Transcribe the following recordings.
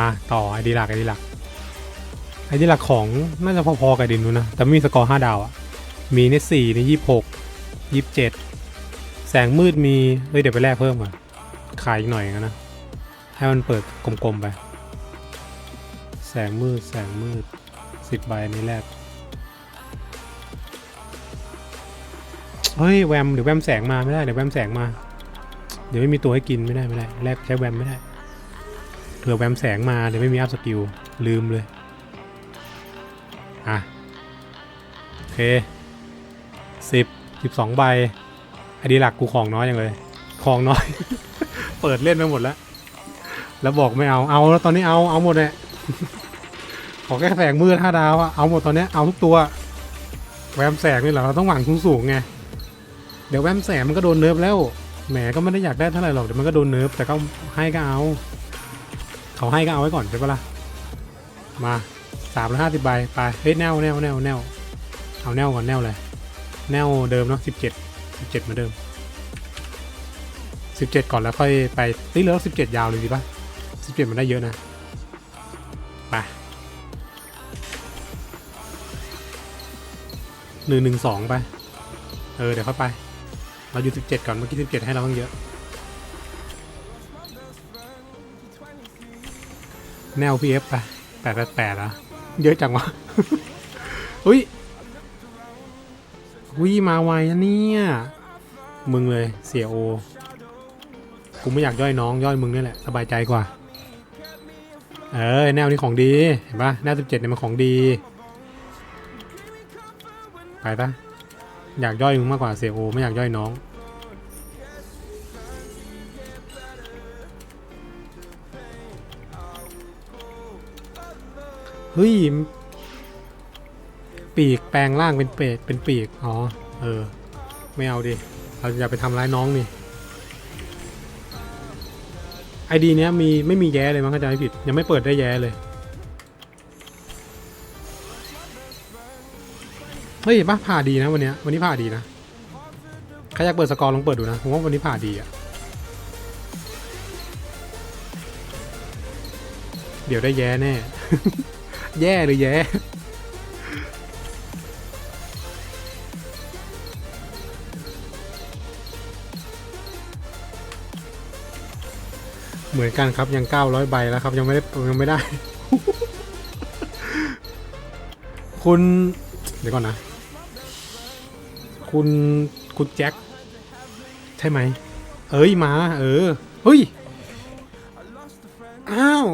มาต่อไอดีหลักไอดีหลักไอดีหลักของน่าจะพอๆกับดินนู้นนะ แต่ไม่มีสกอร์ห้าดาวอะมีในสี่ในยี่หกยี่สิบเจ็ดแสงมืดมี เฮ้ย เดี๋ยวไปแลกเพิ่มก่อนขายอีกหน่อยกันนะ ให้มันเปิดกลมๆไป แสงมืดแสงมืดสิบใบอันนี้แลกเฮ้ยแวมเดี๋ยวแวมแสงมาไม่ได้เดี๋ยวแวมแสงมา เดี๋ยวไม่มีตัวให้กินไม่ได้ไม่ได้แลกใช้แวมไม่ได้ ผื่อแวมแสงมาเดี๋ยวไม่มีอัพสกิล ลืมเลย อะ โอเคสิบสิบสองใบไอดีหลักกูของน้อยอย่างเลย ของน้อย เปิดเล่นไปหมดแล้ว แล้วบอกไม่เอาเอาแล้วตอนนี้เอาเอาหมดเลยขอแค่แสงมืดห้าดาวอะเอาหมดตอนนี้เอาทุกตัวแวมแสงนี่เหรอเราต้องหวังสูงๆไงเดี๋ยวแวมแสงมันก็โดนเนิร์ฟแล้วแหมก็ไม่ได้อยากได้เท่าไหร่หรอกเดี๋ยวมันก็โดนเนิร์ฟแต่ก็ให้ก็เอา เขาให้ก็เอาไว้ก่อนใช่ปะล่ะ มาสามร้อยห้าสิบใบไป เฮ้ยแนวแนวแนวแนวเอาแนวก่อนแนวเลยแนวเดิมเนาะสิบเจ็ดสิบเจ็ดเหมือนเดิมสิบเจ็ดก่อนแล้วค่อยไปตีเหลือสิบเจ็ดยาวเลยดีปะสิบเจ็ดมันได้เยอะนะ ไปหนึ่งหนึ่งสองไป เออ เดี๋ยวค่อยไป เราอยู่สิบเจ็ดก่อน เมื่อกี้สิบเจ็ดให้เราตั้งเยอะ แนว PF ไปแปดแปดแปดอะเยอะจังวะอุ้ยอุ้ยมาไวนะเนี่ย มึงเลยเสียโอ กูไม่อยากย่อยน้องย่อยมึงนี่แหละ สบายใจกว่า เออแนวนี้ของดี เห็นปะแนวสิบเจ็ดเนี่ยมันของดี ไปปะอยากย่อยมึงมากกว่าเสียโอ ไม่อยากย่อยน้อง เฮ้ย ปีกแปลงร่างเป็นเป็ดเป็นปีก อ๋อ เออ ไม่เอาดิ เราอย่าไปทำร้ายน้องนี่ไอดีเนี้ยมีไม่มีแย้เลยมั้งเข้าใจไม่ผิด ยังไม่เปิดได้แย้เลย เฮ้ยป่ะผ่าดีนะวันเนี้ยวันนี้ผ่าดีนะใครอยากเปิดสกอร์ลองเปิดดูนะผมว่าวันนี้ผ่าดีอะเดี๋ยวได้แย้แน่ แย่หรือแย่เหมือนกันครับยัง900ใบแล้วครับ ยังไม่ได้ยังไม่ได้ คุณเดี๋ยวก่อนนะ คุณคุณแจ็คใช่ไหม เอ้ยมา เออเฮ้ย อ้าว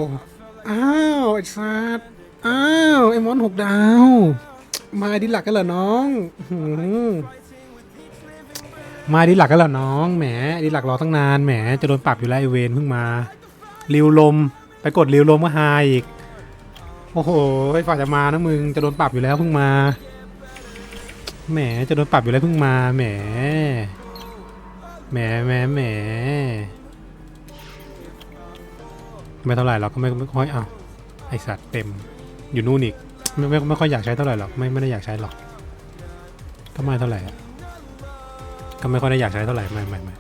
อ้าวไอ้สัตว์ อ้าวไอ้มอนหกดาว มาดิหลักกันเหรอน้องหือมาดิหลักกันเหรอน้องแหมดิหลักรอตั้งนานแหมจะโดนปรับอยู่แล้วไอเวนเพิ่งมาริวลมไปกดริวลมก็หายอีก โอ้โหไอฝ่าจะมานะมึงจะโดนปรับอยู่แล้วเพิ่งมาแหมจะโดนปรับอยู่แล้วเพิ่งมาแหมแหมแหมแหมไม่เท่าไหร่หรอกก็ไม่ไม่ค่อยเอาไอสัตว์เต็ม อยู่นู่นอีกไม่ไม่ไม่ค่อยอยากใช้เท่าไหร่หรอกไม่ไม่ได้อยากใช้หรอกก็ไม่เท่าไหร่ก็ไม่ค่อยได้อยากใช้เท่าไหร่ไม่ไม่ไม่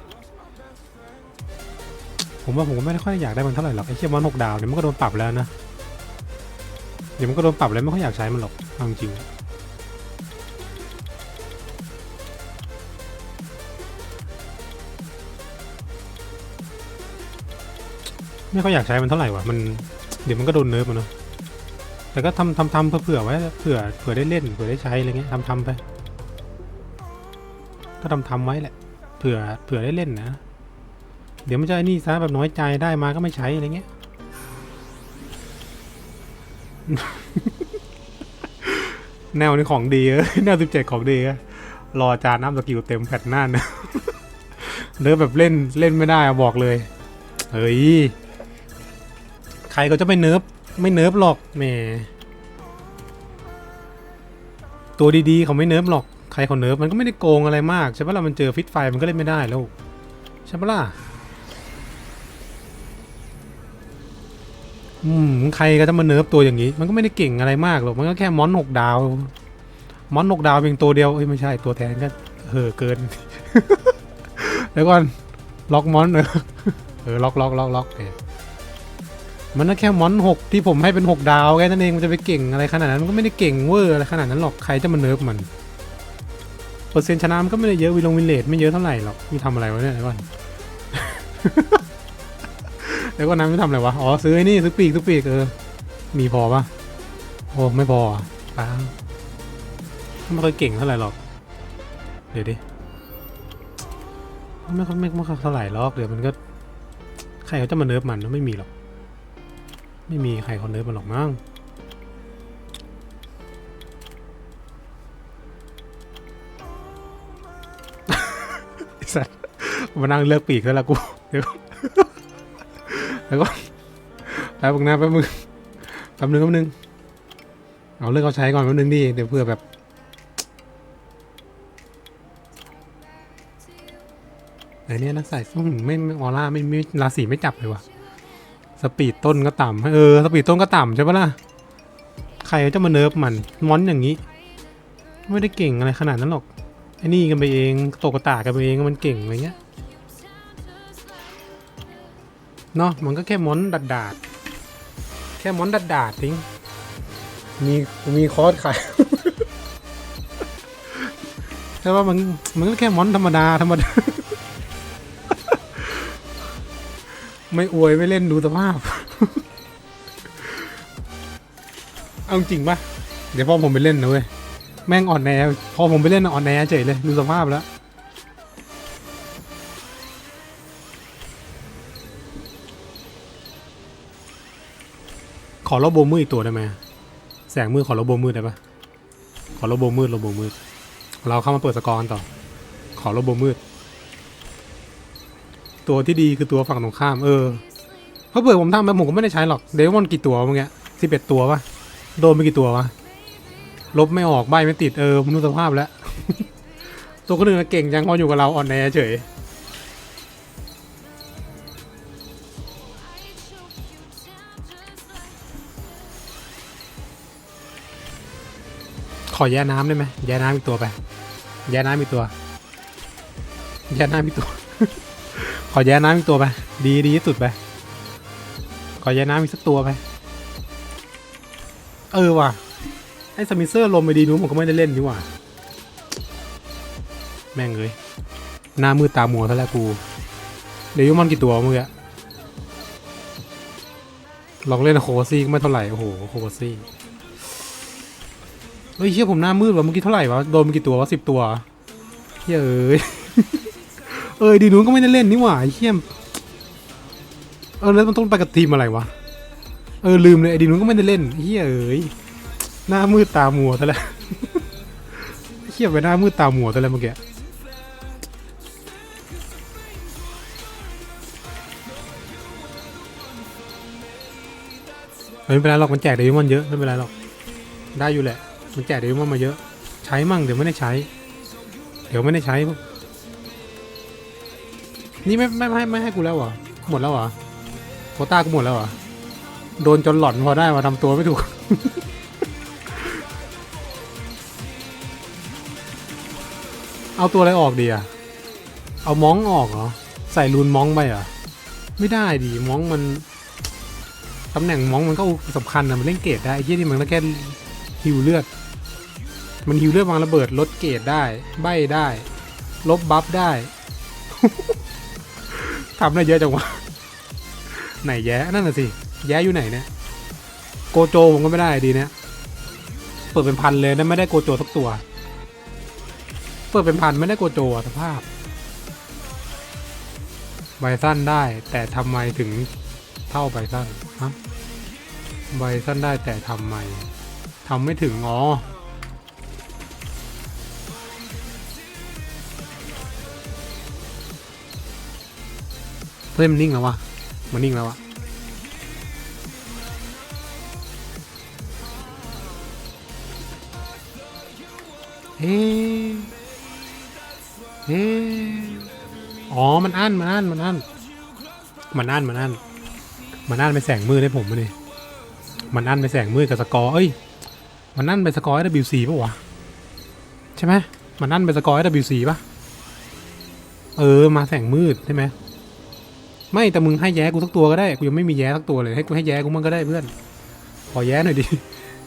ผมว่าผมก็ไม่ได้ค่อยอยากได้มันเท่าไหร่หรอกไอ้เชี่ยมันหกดาวเดี๋ยวมันก็โดนปรับแล้วนะเดี๋ยวมันก็โดนปรับแล้วไม่ค่อยอยากใช้มันหรอกเอาจริงไม่ค่อยอยากใช้มันเท่าไหร่วะมันเดี๋ยวมันก็โดนเนิร์ฟมันเนาะ แต่ก็ทำทำทำเผื่อไว้เผื่อเผื่อได้เล่นเผื่อได้ใช้อะไรเงี้ยทำทำไป ก็ทำทำไว้แหละเผื่อเผื่อได้เล่นนะ เดี๋ยวมันจะไอ้นี่ซะแบบน้อยใจได้มาก็ไม่ใช้อะไรเงี้ยแนวนี้ของดีเออแนวสิบเจ็ดของดีรออาจานน้ำสกิลเต็มแผ่นหน้านะเนื้อแบบเล่นเล่นไม่ได้อะบอกเลย เฮ้ย ใครก็จะไม่เนิร์ฟ ไม่เนิร์ฟหรอกแหมตัวดีๆเขาไม่เนิร์ฟหรอกใครเขาเนิร์ฟมันก็ไม่ได้โกงอะไรมากใช่ปะล่ะมันเจอฟิตไฟมันก็เล่นไม่ได้แล้วใช่ปะล่ะอืมใครก็จะมาเนิร์ฟตัวอย่างนี้ มันก็ไม่ได้เก่งอะไรมากหรอกมันก็แค่มอนหกดาว มอนหกดาวเพียงตัวเดียวเอ้ยไม่ใช่ตัวแทนก็เออเกินเดี๋ยวก่อนล็อกมอนเออเออล็อกล็อกล็อกล็อกเออ มันก็แค่มอนหกที่ผมให้เป็นหกดาวแค่นั้นเองมันจะไปเก่งอะไรขนาดนั้นมันก็ไม่ได้เก่งเวอร์อะไรขนาดนั้นหรอกใครจะมาเนิร์ฟมันเปอร์เซ็นต์ชนะมันก็ไม่ได้เยอะวิลงวินเลทไม่เยอะเท่าไหร่หรอกมีทำอะไรวะเนี่ยเดี๋ยวก่อนเดี๋ยวก่อนนไม่ทำอะไรวะอ๋อซื้อไอ้นี่ซื้อปีกซื้อปีกเออมีพอปะโอ้ไม่พออะป้าไม่ค่อยเก่งเท่าไหร่หรอก เดี๋ยวดิไม่ค่อยไม่ไม่ค่อยเท่าไหร่หรอกเดี๋ยวมันก็ใครเขาจะมาเนิร์ฟมันไม่มีหรอก ไม่มีใครเขาเนิร์ฟมันหรอกมั้งไอ้สัสมานั่งเลือกปีกแล้วล่ะกูเดี๋ยวแล้วก็แป๊บนึงนะแป๊บนึงแป๊บนึงแป๊บนึงเอาเลือกเขาใช้ก่อนแป๊บนึงดิเดี๋ยวเพื่อแบบเอเนี่ยนักใส่ส้มไม่ไม่ออร่าไม่ไม่ราศีไม่จับเลยว่ะ สปีดต้นก็ต่ำเออสปีดต้นก็ต่ำใช่ปะล่ะใครจะมาเนิร์ฟมันมอนอย่างนี้ ไม่ได้เก่งอะไรขนาดนั้นหรอกไอ้นี่กันไปเองตกกระตากันไปเองมันเก่งอะไรเงี้ยเนาะมันก็แค่มอนดัดดาดแค่มอนดัดดาดทิ้งมีมีคอร์สขายใช่ว่ามันมันก็แค่มอนธรรมดาธรรมดา ไม่อวยไม่เล่นดูสภาพ เอาจริงปะเดี๋ยวพอผมไปเล่นนะเว้ย แม่งอ่อนแอพอผมไปเล่นอ่อนแอเฉยเลย ดูสภาพแล้วขอโลโบมืดอีกตัวได้ไหมแสงมืดขอโลโบมืดได้ปะขอโลโบมืดโลโบมืด เราเข้ามาเปิดสกอร์กันต่อ ขอโลโบมืด ตัวที่ดีคือตัวฝั่งตรงข้ามเออเพราะเผื่อผมทำไปผมก็ไม่ได้ใช้หรอกเดวอนกี่ตัวเมื่อกี้สิบเอ็ดตัวปะโดนไปกี่ตัววะลบไม่ออกใบไม่ติดเออผมดูสภาพแล้ว ตัวคนอื่นเก่งจังพออยู่กับเราอ่อนแอเฉยขอแย่น้ำได้ไหมแย่น้ำอีกตัวไปแย่น้ำอีกตัวแย่น้ำอีกตัว ขอแย่น้ำอีกตัวไป ดีดีที่สุดไป ขอแย่น้ำอีกสักตัวไป เออว่ะ ไอ้สมิเซอร์ลมไปดีนู้นผมก็ไม่ได้เล่นนี่ว่าแม่งเลย หน้ามืดตามัวซะแล้วกู เดี๋ยวยุมันกี่ตัวเมื่อกี้ลองเล่นโคซี่ก็ไม่เท่าไหร่ โอ้โหโคซี่เฮ้ยเชี่ยผมหน้ามืดว่ะเมื่อกี้เท่าไหร่วะ โดนไปกี่ตัววะสิบตัวเหรอเฮ้ย เออดีนู้นก็ไม่ได้เล่นนี่หว่าเชี่ยเออแล้วมันต้องไปกับทีมอะไรวะเออลืมเลยไอ้ดีนู้นก็ไม่ได้เล่นเฮียเอ้ยหน้ามืดตามัวซะแล้วเฮียไปหน้ามืดตามัวซะแล้วเมื่อกี้ไม่เป็นไรหรอกมันแจกเดวิมอนเยอะไม่เป็นไรหรอกได้อยู่แหละ มันแจกเดวิมอนมาเยอะ ใช้มั่งเดี๋ยวไม่ได้ใช้ เดี๋ยวไม่ได้ใช้ นี่ไม่ไม่ไม่ให้ไม่ให้กูแล้วเหรอ หมดแล้วเหรอโคต้ากูหมดแล้วเหรอ โดนจนหล่อนพอได้มาทำตัวไม่ถูก เอาตัวอะไรออกดีอะเอามองออกเหรอ ใส่รูนมองไปเหรอ ไม่ได้ดีม้องมันตำแหน่งมองมันก็สำคัญนะมันเล่นเกรดได้ไอ้ที่นี่มันก็แค่ฮิวเลือด มันฮิวเลือดวางระเบิดลดเกรดได้ ใบได้ ลบบัฟได้ ทำได้เยอะจังวะ ไหนแย้นั่นน่ะสิ แย้อยู่ไหนเนี่ย โกโจผมก็ไม่ได้ดีเนี่ยเปิดเป็นพันเลยนะไม่ได้โกโจสักตัว เปิดเป็นพันไม่ได้โกโจสภาพใบสั้นได้ แต่ทำไมถึงเท่าใบสั้นฮะใบสั้นได้แต่ทำไมทำไม่ถึง อ๋อ เฮ้ยมันนิ่งแล้ววะมันนิ่งแล้วอะเฮ้เฮ้อ๋อ มันอั้น มันอั้น มันอั้น มันอั้น มันอั้น มันอั้นไปแสงมืดให้ผมมาดิมันอั้นไปแสงมืดกับสกอร์เอ้ย มันอั้นไปสกอร์ WC ป่ะวะ ใช่ไหมมันอั้นไปสกอร์ WC ป่ะ เออ มาแสงมืดใช่ไหม ไม่แต่มึงให้แย้กูสักตัวก็ได้กูยังไม่มีแย้สักตัวเลยให้กูให้แย้กูมั่งก็ได้เพื่อน ขอแย้หน่อยดิ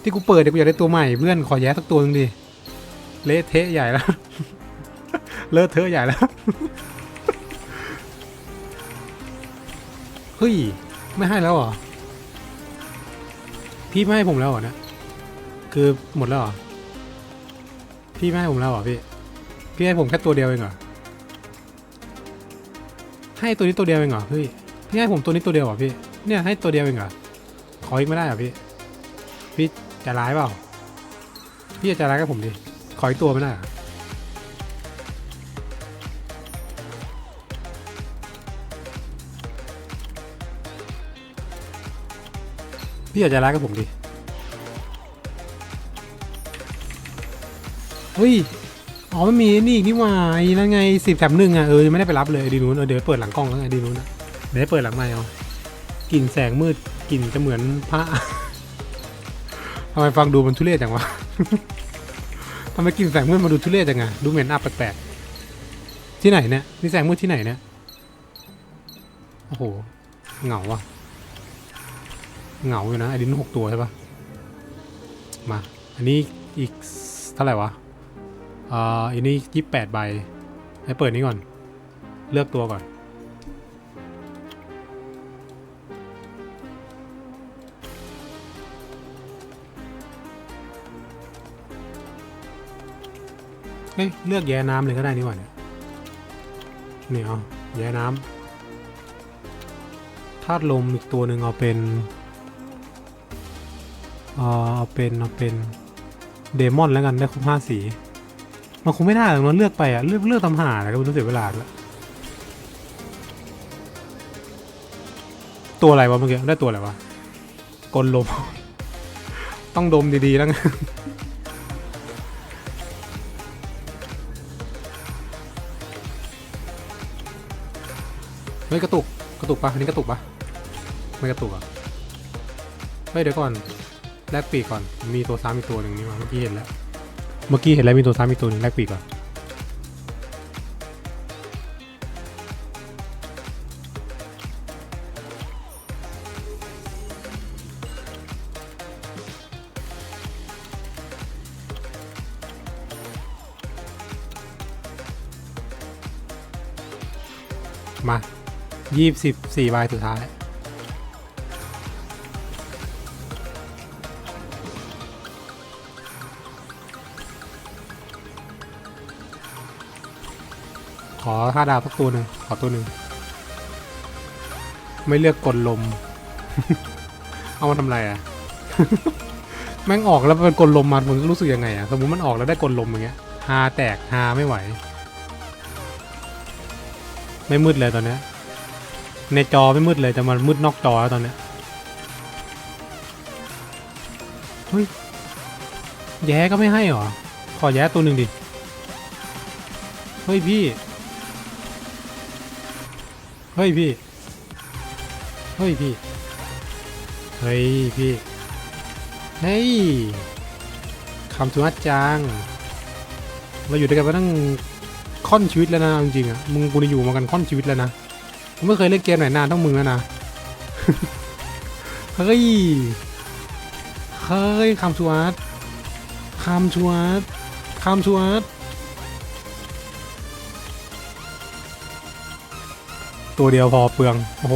ที่กูเปิดเดี๋ยวกูอยากได้ตัวใหม่เพื่อนขอแย้สักตัวหนึงดิเละเทะใหญ่แล้วเลอะเทอะใหญ่แล้วเฮ้ยไม่ให้แล้วเหรอพี่ไม่ให้ผมแล้วเหรอเนี่ยคือหมดแล้วเหรอพี่ไม่ให้ผมแล้วเหรอพี่พี่ให้ผมแค่ตัวเดียวเองเหรอ ให้ตัวนี้ตัวเดียวเองเหรอเฮ้ยพี่ให้ผมตัวนี้ตัวเดียวเหรอพี่ เนี่ยให้ตัวเดียวเองเหรอขออีกไม่ได้เหรอพี่ พี่จะร้ายเปล่า พี่จะร้ายกับผมดิ ขออีกตัวไม่ได้เหรอพี่อยากจะร้ายกับผมดิ เฮ้ย อ๋อไม่มีนี่อีกนี่หว่าไอ้นั่นไงสิบแถมหนึ่งอะเออยังไม่ได้ไปรับเลยดีนู้นเออเดี๋ยวเปิดหลังกล้องแล้วไงดีนู้นนะเดี๋ยวให้เปิดหลังไมค์เอากลิ่นแสงมืดกลิ่นจะเหมือนพระทำไมฟังดูมันทุเรศจังวะทำไมกลิ่นแสงมืดมาดูทุเรศจังอะดูเหม็นอับแปลกๆที่ไหนเนี่ยนี่แสงมืดที่ไหนเนี่ยโอ้โหเหงาว่ะเหงาอยู่นะไอ้ดินหกตัวใช่ปะมา อันนี้อีกเท่าไหร่วะ อ่าอันนี้ยี่แปดใบ ให้เปิดนี้ก่อน เลือกตัวก่อนเอ้ย เลือกแย่น้ำเลยก็ได้นี่หว่าเนี่ยนี่เอาแย่น้ำธาตุลมอีกตัวหนึ่งเอาเป็นเอ่อเอาเป็น เอาเป็น เดมอนแล้วกันได้ครบห้าสี มันคงไม่ได้หรอกมันเลือกไปอะเลือกเลือกตำหาอะไรก็ไม่รู้เสียเวลาแล้วตัวอะไรวะเมื่อกี้ได้ตัวอะไรวะกลลม ต้องดมดีๆแล้วไงเฮ้ยกระตุกกระตุกปะอันนี้กระตุกปะไม่กระตุกอะเฮ้ยเดี๋ยวก่อนแลกปีกก่อนมีตัวซ้ำอีกตัวหนึ่งนี่มาเมื่อกี้เห็นแล้ว เมื่อกี้เห็นแล้วมีตัวซ้ำอีตัวหนึ่งแลกปีกก่อนมายี่สิบสี่ใบสุดท้าย อห้าดาวสักตัวหนึ่งขอตัวหนึ่ง ไม่เลือกกลลม เอามาทำไรอะ แม่งออกแล้วเป็นกลลมมามึงรู้สึกยังไงอะ สมมติมันออกแล้วได้กลลมอย่างเงี้ยฮาแตกฮาไม่ไหว ไม่มืดเลยตอนเนี้ยในจอไม่มืดเลยแต่มันมืดนอกจอแล้วตอนเนี้ยเฮ้ยแย้ก็ไม่ให้หรอ ขอแย้ตัวหนึ่งดิ เฮ้ยพี่ เฮ้ยพี่ เฮ้ยพี่ เฮ้ยพี่ เฮ้ยคำสุนัขจังเราอยู่ด้วยกันมาตั้งค่อนชีวิตแล้วนะจริงๆอะ มึงกูได้อยู่มากันค่อนชีวิตแล้วนะ กูไม่เคยเล่นเกมไหนนานเท่ามึงแล้วนะ เฮ้ย เฮ้ยคำชวัดคำชวัดคำชวัด ตัวเดียวพอเปลืองโอ้โห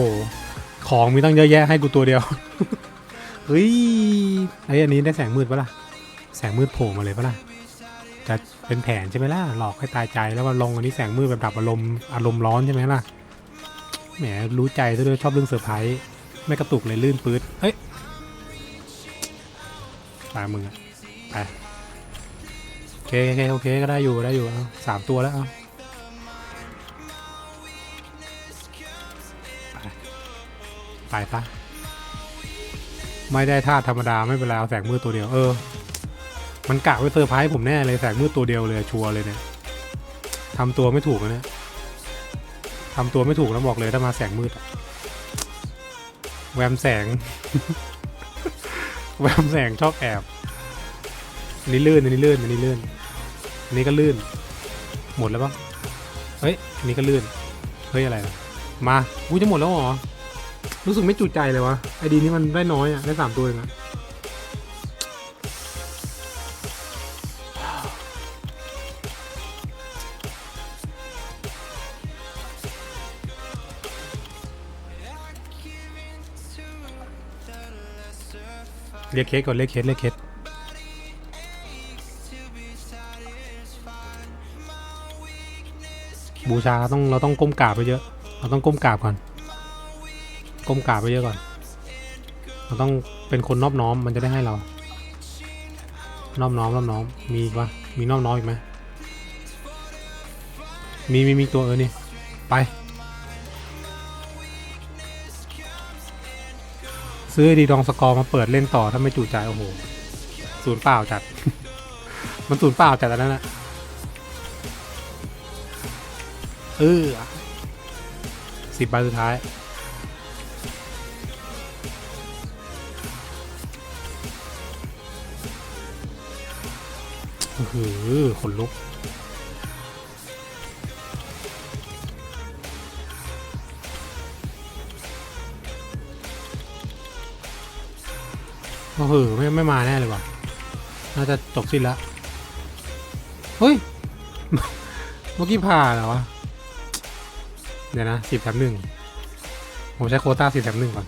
ของมีตั้งเยอะแยะให้กูตัวเดียวเฮ้ยไออันนี้ได้แสงมืดปะล่ะแสงมืดโผล่มาเลยปะล่ะจะเป็นแผนใช่ไหมล่ะหลอกให้ตายใจแล้วมาลงอันนี้แสงมืดแบบดับอารมณ์อารมณ์ร้อนใช่ไหมล่ะแหมรู้ใจซะด้วยชอบเรื่องเซอร์ไพรส์ไม่กระตุกเลยลื่นปื๊ดเอ้ยตามมึงอะไปโอเคโอเคโอเคก็ได้อยู่ได้อยู่สามตัวแล้วเอา ไปปะไม่ได้ท่าธรรมดาไม่เป็นไรเอาแสงมืดตัวเดียวเออ มันกะไว้เซอร์ไพรส์ผมแน่เลยแสงมืดตัวเดียวเลยชัวร์เลยเนี่ยทำตัวไม่ถูกนะเนี่ยทำตัวไม่ถูกแล้วบอกเลยถ้ามาแสงมืดแวมแสง แวมแสงชอบแอบอันนี้ลื่นอันนี้ลื่นอันนี้ลื่นอันนี้ก็ลื่น หมดแล้วปะเฮ้ยอันนี้ก็ลื่น เฮ้ยอะไร มาอุ้ยจะหมดแล้วเหรอ รู้สึกไม่จุใจเลยวะไอดีนี้มันได้น้อยอะได้สามตัวเองอะเรียกเคสก่อนเรียกเคสเรียกเคสบูชาต้องเราต้องก้มกราบไปเยอะ เราต้องก้มกราบก่อน ก้มกราบไปเยอะก่อน เราต้องเป็นคนนอบน้อมมันจะได้ให้เรา นอบน้อมนอบน้อม มีอีกปะมีนอบน้อมอีกไหมมีมีมีตัวเออนี่ไป ซื้อดีดองสกอร์มาเปิดเล่นต่อถ้าไม่จุใจโอ้โหศูนย์เปล่าจัด มันศูนย์เปล่าจัดอันนั้นแหละเออสิบใบสุดท้าย โอ้โหขนลุก โอ้โหไม่ไม่มาแน่เลยว่ะ น่าจะจบสิ้นแล้วเฮ้ย เมื่อกี้ผ่าเหรอวะ เดี๋ยวนะสิบแถมหนึ่ง ผมใช้โคต้าสิบแถมหนึ่งก่อน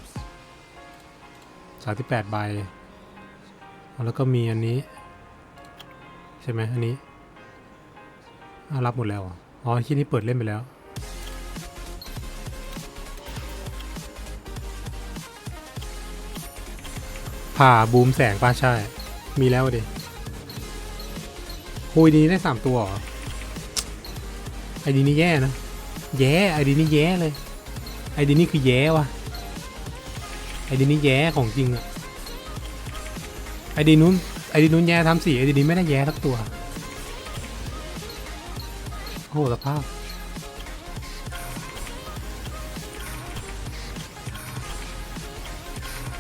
สามสิบแปดใบ แล้วก็มีอันนี้ ใช่ไหมอันนี้อะรับหมดแล้วอ๋อที่นี้เปิดเล่นไปแล้วผ่าบูมแสงป้าใช่ มีแล้วดิโอ้ยดีได้สามตัวหรอไอดีนี่แย่นะ แย่ไอดีนี่แย่เลย ไอดีนี่คือแย่ว่ะไอดีนี่แย่ของจริงอะไอดีนู้น ไอ้ดีนู้นแย่ทำสี่ไอ้ดีนี้ไม่ได้แย่สักตัว โอ้โหสภาพ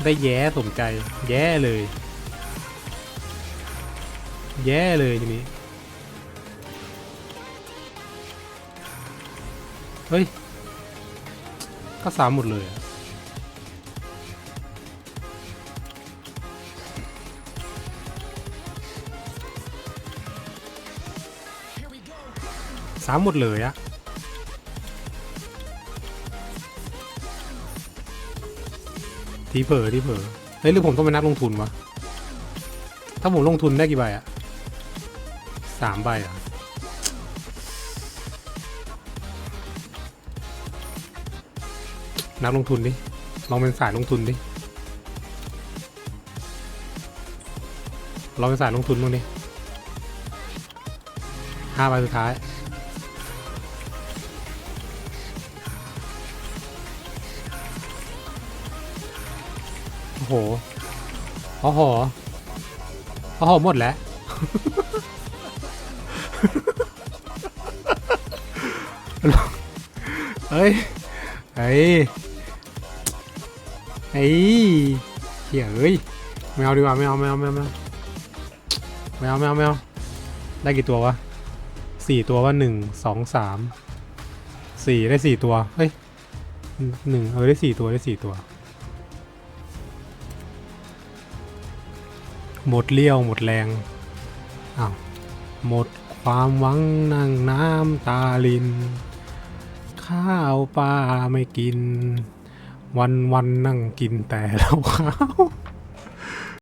ได้แย่สมใจ แย่เลย แย่เลยทีนี้ เฮ้ย ก็สามหมดเลยอะามหมดเลยอะทีเผลอทีเผลอเฮ้ยหรือผมต้องเป็นนักลงทุนวะ ถ้าผมลงทุนได้กี่ใบอะสามใบอะนักลงทุนดิ ลองเป็นสายลงทุนดิ ลองเป็นสายลงทุนบ้างดิห้าใบสุดท้าย โอ้โหโอ้โหโอ้โหหมดแล้ว เฮ้ย เฮ้ย เฮ้ยเฮียเอ้ยไม่เอาดีกว่าไม่เอาไม่เอาไม่เอาไม่เอาไม่เอาไม่เอาไม่เอาได้กี่ตัววะสี่ตัวว่าหนึ่งสองสามสี่ได้สี่ตัว เฮ้ยหนึ่งเออได้สี่ตัวได้สี่ตัว หมดเลี้ยวหมดแรงอ้าวหมดความหวังนั่งน้ำตาลิน ข้าวปลาไม่กิน วันวันนั่งกินแต่เหล้าขาว